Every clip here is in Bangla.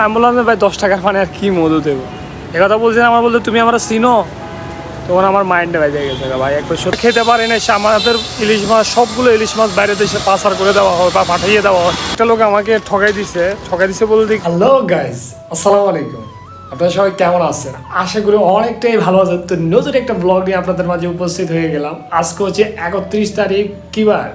আমি বললাম ভাই দশ টাকার পানি আর কি মধু দেবো? এ কথা আমার বলতে তুমি আমরা চিনো? তখন আমার মাইন্ডে বেজে গেছে, ভাই একবার সত্যি খেতে পারি না আমাদের ইলিশ মাছ, সবগুলো ইলিশ মাছ বাইরে দেশে পাচার করে দেওয়া হয় বা পাঠিয়ে দেওয়া হয়। একটা লোক আমাকে ঠকাই দিছে ঠকাই দিছে বলতে হ্যালো গাইজ আসসালামু আলাইকুম। আপনারা সবাই কেমন আছেন? আশা করি অনেকটাই ভালো আছেন। তো নতুন একটা ব্লগ নিয়ে আপনাদের মাঝে উপস্থিত হয়ে গেলাম। আজকে হচ্ছে একত্রিশ তারিখ কিবার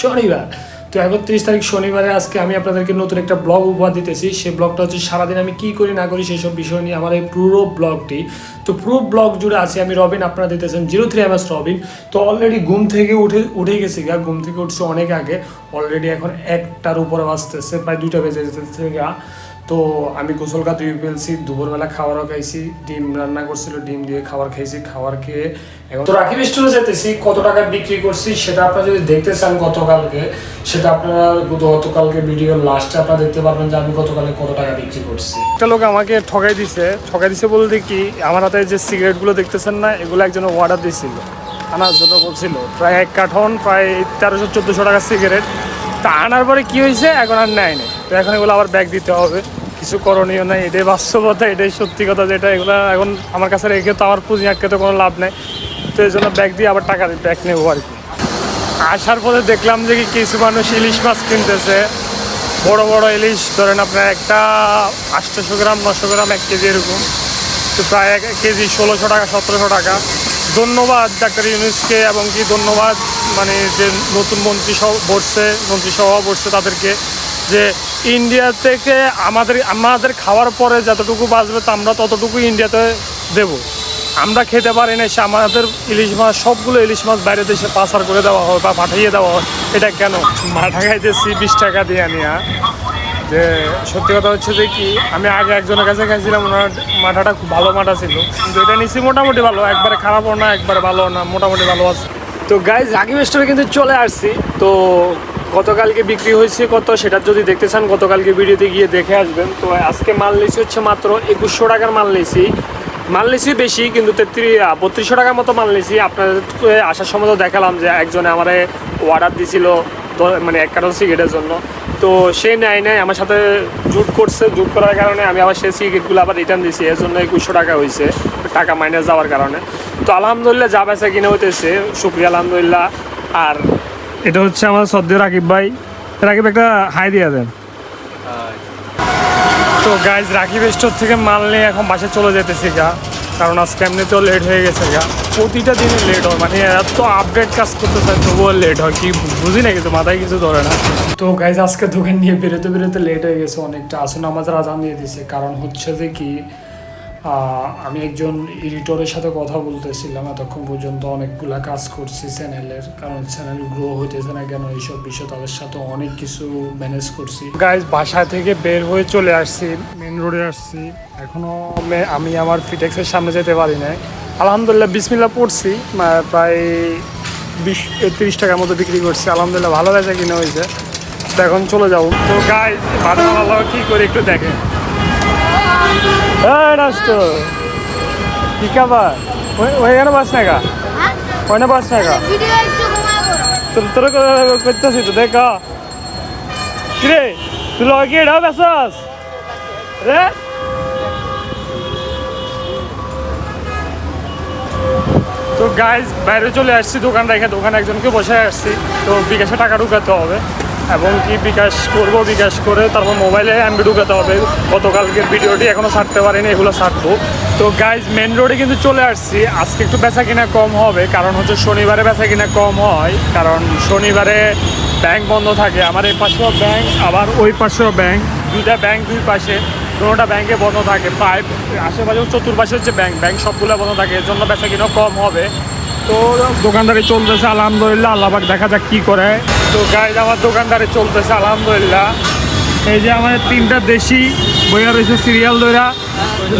শনিবার। তো একত্রিশ তারিখ শনিবারে আজকে আমি আপনাদেরকে নতুন একটা ব্লগ উপহার দিতেছি। সেই ব্লগটা হচ্ছে সারাদিন আমি কি করি না করি সেসব বিষয় নিয়ে আমার এই পুরো ব্লগটি। তো পুরো ব্লগ জুড়ে আছি আমি রবিন, আপনারা দিতেছেন জিরো থ্রি এমএস রবিন। তো অলরেডি ঘুম থেকে উঠে উঠে গেছি গা, ঘুম থেকে উঠছে অনেক আগে। অলরেডি এখন একটার উপরে বাঁচতেছে প্রায় দুইটা বেজে যেতেছে গা। তো আমি গোসল গা ফেলছি, দুপুরবেলা খাবারও খাইছি, ডিম রান্না করছিল, ডিম দিয়ে খাবার খাইছি, খাবার খেয়ে এখন তো রাখি স্টোরে যেতেছি, কত টাকা বিক্রি করছি সেটা আপনারা যদি দেখতে চান গতকালকে, সেটা আপনারা গতকালকে ভিডিও লাস্টে আপনারা দেখতে পারবেন যে আমি গতকালে কত টাকা বিক্রি করছি। একটা লোক আমাকে ঠকাই দিছে ঠকাই দিছে বলতে কি, আমার হাতে যে সিগারেটগুলো দেখতেছেন না, এগুলো একজন অর্ডার দিয়েছিল আনার জন্য বলছিল, প্রায় এক কার্টন, প্রায় তেরোশো, চোদ্দোশো টাকা সিগারেট তা আনার পরে কি হয়েছে? এখন আর নেয়নি তো এখন এগুলো আবার ব্যাগ দিতে হবে। কিছু করণীয় নাই, এটাই বাস্তবতা, এটাই সত্যি কথা যেটা, এগুলো এখন আমার কাছে রেখে তো আমার পুঁজি আটকে তো কোনো লাভ নেই। তো এই জন্য ব্যাগ দিয়ে আবার টাকা ব্যাগ নেব আর কি। আসার পরে দেখলাম যে কি কিছু মানুষ ইলিশ মাছ কিনতেছে। বড় বড় ইলিশ, ধরেন আপনার একটা আটশোশো গ্রাম, নশো গ্রাম, এক কেজি এরকম। তো প্রায় এক কেজি ষোলোশো টাকা, সতেরোশো টাকা। ধন্যবাদ ডাক্তার ইউনুসকে এবং কি ধন্যবাদ মানে যে নতুন মন্ত্রী সহ বসছে মন্ত্রিসভা বসছে তাদেরকে। যে ইন্ডিয়া থেকে আমাদের আমাদের খাওয়ার পরে যতটুকু বাঁচবে তা আমরা ততটুকু ইন্ডিয়াতে দেব। আমরা খেতে পারি না, সে আমাদের ইলিশ মাছ, সবগুলো ইলিশ মাছ বাইরে দেশে পাচার করে দেওয়া হয় বা পাঠিয়ে দেওয়া হয়। এটা কেন? মাঠা খাইতেছি বিশ টাকা দিয়ে নিয়া যে সত্যি কথা হচ্ছে যে কি, আমি আগে একজনের কাছে খাইছিলাম ওনার মাঠাটা খুব ভালো মাঠা ছিল। কিন্তু এটা নিচ্ছি মোটামুটি ভালো, একবারে খারাপও না, একবারে ভালো না, মোটামুটি ভালো আছে। তো গাইজ রাকিব স্টোরে কিন্তু চলে আসছি। তো গতকালকে বিক্রি হয়েছে কত সেটা যদি দেখতে চান, গতকালকে ভিডিওতে গিয়ে দেখে আসবেন। তো আজকে মাল নিয়েছি হচ্ছে মাত্র একুশশো টাকার মাল নিয়েছি। মাল নিয়েছি বেশি, কিন্তু তেত্রিশ বত্রিশশো টাকার মতো মাল নিয়েছি। আপনাদের আসার সময় তো দেখালাম যে একজনে আমার অর্ডার দিছিল মানে এক কার্টন সিগারেটের জন্য। তো সে নেয় নেয় আমার সাথে জুট করছে। জুট করার কারণে আমি আবার সেই সিগারেটগুলো আবার রিটার্ন দিছি। এর জন্য একুশশো টাকা হয়েছে, টাকা মাইনাস যাওয়ার কারণে। তো আলহামদুলিল্লাহ যা বেচা কিনে হইতেছে। শুক্রিয়া আলহামদুলিল্লাহ। আর এটা হচ্ছে আমার সদ্য রাকিব ভাই। রাকিব একটা হাই দিয়ে দেন। তো গাইজ রাকিব স্টোর থেকে মাল নিয়ে এখন বাসে চলে যেতেছি গা। কারণ আজকে এমনিতেও লেট হয়ে গেছে গা। প্রতিটা দিনে লেট হয়। মানে এত আপডেট কাজ করতে চাই তবুও লেট হয়। কি বুঝি না কিছু মাথায় কিছু ধরে না। তো গাইজ আজকে দোকান নিয়ে বেরোতে বেরোতে লেট হয়ে গেছে অনেকটা। আসুন, আমাদের আজান দিয়ে দিছে। কারণ হচ্ছে যে কি আমি একজন এডিটরের সাথে কথা বলতেছিলাম, এতক্ষণ পর্যন্ত অনেকগুলা কাজ করছি চ্যানেলের, কারণ চ্যানেল গ্রো হইতেছে না কেন, এইসব বিষয় তাদের সাথে অনেক কিছু ম্যানেজ করছি। গাইজ বাসা থেকে বের হয়ে চলে আসছি মেন রোডে আসছি। এখনও আমি আমার ফিটেক্সের সামনে যেতে পারি নাই। আলহামদুলিল্লাহ বিসমিল্লা পড়ছি প্রায় বিশ তিরিশ টাকার মতো বিক্রি করছি। আলহামদুলিল্লাহ, ভালো বেচা কিনে হয়েছে। তো এখন চলে যাব। তো গাইজ ভালো ভালো কি করে একটু দেখেন। খাবার ওই- ওইখানে বাস না গা? ওইখানে বাস না গা? তোর তোর করতেছি তো দেখ কিরে তুই লগে এটা বেসাস রে তো গাইজ বাইরে চলে আসছি দোকান রেখে দোকানে একজনকে বসে আসছি। তো বিকাশে টাকা ঢুকাতে হবে। এবং কি বিকাশ করব, বিকাশ করে তারপর মোবাইলে এমবি ঢুকাতে হবে। গতকালকের ভিডিওটি এখনও ছাড়তে পারিনি, এগুলো ছাড়বো। তো গাইজ মেন রোডে কিন্তু চলে আসছি। আজকে একটু বেচা কিনা কম হবে, কারণ হচ্ছে শনিবারে বেচা কিনা কম হয়। কারণ শনিবারে ব্যাংক বন্ধ থাকে, আমার এই পাশেও ব্যাংক আবার ওই পাশেও ব্যাংক দুইটা ব্যাংক দুই পাশে, দুটোটা ব্যাংকে বন্ধ থাকে। পাইপ আশেপাশে চতুর্পাশে হচ্ছে ব্যাংক ব্যাংক সবগুলো বন্ধ থাকে, এর জন্য বেচা কিনা কম হবে। তো দোকানদারি চলতেছে আলহামদুলিল্লাহ। আল্লাহবাক দেখা যাক কি করে। তো গাইজ আমার দোকানদারি চলতেছে আলহামদুলিল্লাহ। এই যে আমাদের তিনটা দেশি বইয়া রয়েছে সিরিয়াল ধরা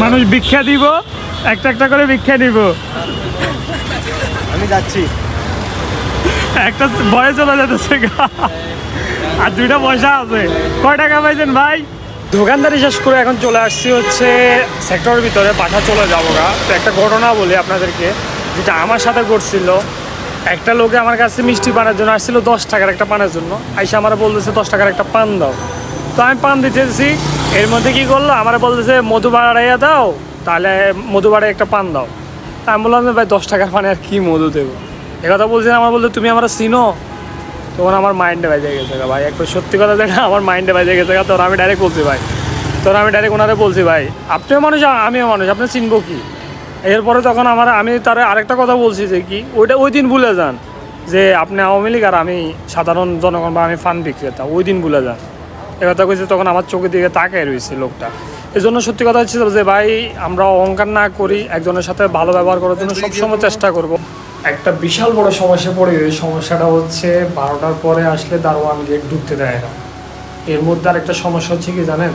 মানুষ ভিক্ষা দিব একটা একটা করে ভিক্ষা দিব আমি যাচ্ছি। একটা বয়ে চলে যেতেছে। আর দুইটা পয়সা আছে। কয় টাকা পাইছেন ভাই? দোকানদারি শেষ করে এখন চলে আসছি হচ্ছে সেক্টরের ভিতরে পাঠা চলে যাব গা। তো একটা ঘটনা বলি আপনাদেরকে। যেটা আমার সাথে ঘটছিল একটা লোকে আমার কাছে মিষ্টি পানের জন্য আসছিল দশ টাকার একটা পানের জন্য। আইসা আমার বলতেছে, দশ টাকার একটা পান দাও। তো আমি পান দিতেছি, এর মধ্যে কি করল? আমার বলতেছে মধু বাড়াইয়া দাও, তাহলে মধু বাড়াই একটা পান দাও। তা আমি বললাম, ভাই, দশ টাকার পানে আর কি মধু দেবো? কথা বলছে, আমার বলতে তুমি আমরা চিনো? তখন আমার মাইন্ডে বাজে গেছে ভাই। একবার সত্যি কথা যেটা, আমার মাইন্ডে বাজে গেছে তখন আমি ডাইরেক্ট বলছি, ভাই। তখন আমি ডাইরেক্ট ওনারে বলছি, ভাই, আপনিও মানুষ, আমিও মানুষ, আপনি চিনবো কি? এরপরে তখন আমার, আমি তার আরেকটা কথা বলছি যে কি, ওইটা ওই দিন ভুলে যান যে আপনি আওয়ামী লীগ আর আমি সাধারণ জনগণ বা আমি ফান বিক্রেতা, ওই দিন ভুলে যান। এ কথা কইছে তখন আমার চোখের দিকে তাকায় রয়েছে লোকটা। এই জন্য সত্যি কথা হচ্ছে যে ভাই, আমরা অহংকার না করি, একজনের সাথে ভালো ব্যবহার করার জন্য সবসময় চেষ্টা করব। একটা বিশাল বড় সমস্যা পড়ে এই সমস্যাটা হচ্ছে বারোটার পরে আসলে দারোয়ান গেট ঢুকতে দেয় না। এর মধ্যে আরেকটা সমস্যা হচ্ছে কি জানেন?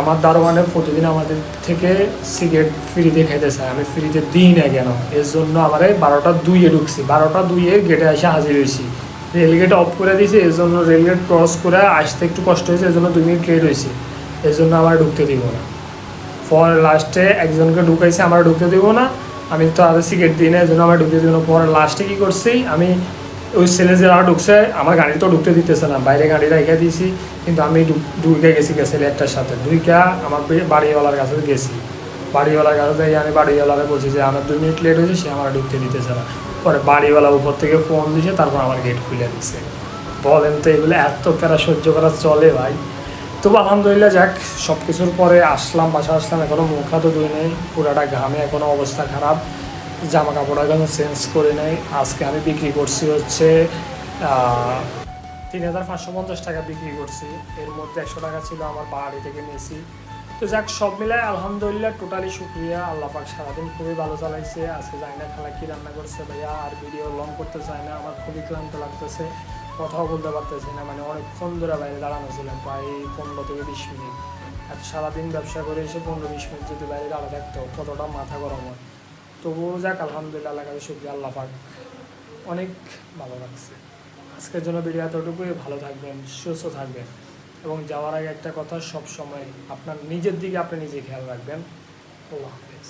আমার দারোয়ানে প্রতিদিন আমাদের থেকে সিগারেট ফ্রিতে খাইতে চায়। আমি ফ্রিতে দিই না কেন? এর জন্য আমার বারোটা দুইয়ে ঢুকছি। বারোটা দুইয়ে গেটে এসে হাজির হয়েছি। রেলগেট অফ করে দিয়েছি। এর জন্য রেলগেট ক্রস করে আসতে একটু কষ্ট হয়েছে। এর জন্য দুই মিনিট লেট হয়েছে। এর জন্য আমার ঢুকতে দিব না। পর লাস্টে একজনকে ঢুকাইছে, আমার ঢুকতে দিব না। আমি তো আরও সিগারেট দিই না এই জন্য আমার ঢুকতে দিব না। পরে লাস্টে কী করছি? আমি ওই ছেলে যারা ঢুকছে, আমার গাড়ি তো ঢুকতে দিতেছে না, বাইরে গাড়ি রেখে দিয়েছি, কিন্তু আমি ঢুকে গেছি ছেলে একটার সাথে। ঢুইকা আমার বাড়িওয়ালার কাছে গেছি। বাড়িওয়ালার কাছে যাই আমি বাড়িওয়ালারে বলছি যে, আমার দুই মিনিট লেট হয়েছে, সে আমার ঢুকতে দিতেছে না। পরে বাড়িওয়ালা উপর থেকে ফোন দিয়েছে তারপর আমার গেট খুলে দিছে। বলেন তো এগুলো এত প্যারা সহ্য করা চলে ভাই। তবু আলহামদুলিল্লাহ যাক সব কিছুর পরে আসলাম বাসা আসলাম এখনও মুখ হাতও ধুই নেই, পুরাটা ঘামে এখনও অবস্থা খারাপ। জামা কাপড় এখনও চেঞ্জ করে নেই। আজকে আমি বিক্রি করছি হচ্ছে তিন হাজার পাঁচশো পঞ্চাশ টাকা বিক্রি করছি। এর মধ্যে একশো টাকা ছিল আমার বাড়ি থেকে নিয়েছি। তো যাক, সব মিলায় আলহামদুলিল্লাহ টোটালি শুক্রিয়া। আল্লাহ পাক সারাদিন খুবই ভালো চালাইছে। আজকে জানি না খালা কী রান্না করছে ভাইয়া, আর ভিডিও লং করতে চাই না। আমার খুবই ক্লান্ত লাগতেছে। কথাও বলতে পারতেছি না। মানে অনেকক্ষণ ধরে বাইরে দাঁড়ানো ছিলাম, প্রায় পনেরো থেকে বিশ মিনিট। আর সারাদিন ব্যবসা করে এসে পনেরো বিশ মিনিট যদি বাইরে দাঁড়া থাকতো, কতটা মাথা গরম হয়। তবুও যাক, আলহামদুলিল্লাহ আল্লাহ কাছে শুক্রিয়া, আল্লাহ পাক অনেক ভালো লাগছে আজকের জন্য ভিডিও এতটুকুই। ভালো থাকবেন, সুস্থ থাকবেন এবং যাওয়ার আগে একটা কথা সব সময় আপনার নিজের দিকে আপনি নিজে খেয়াল রাখবেন। আল্লাহ হাফেজ।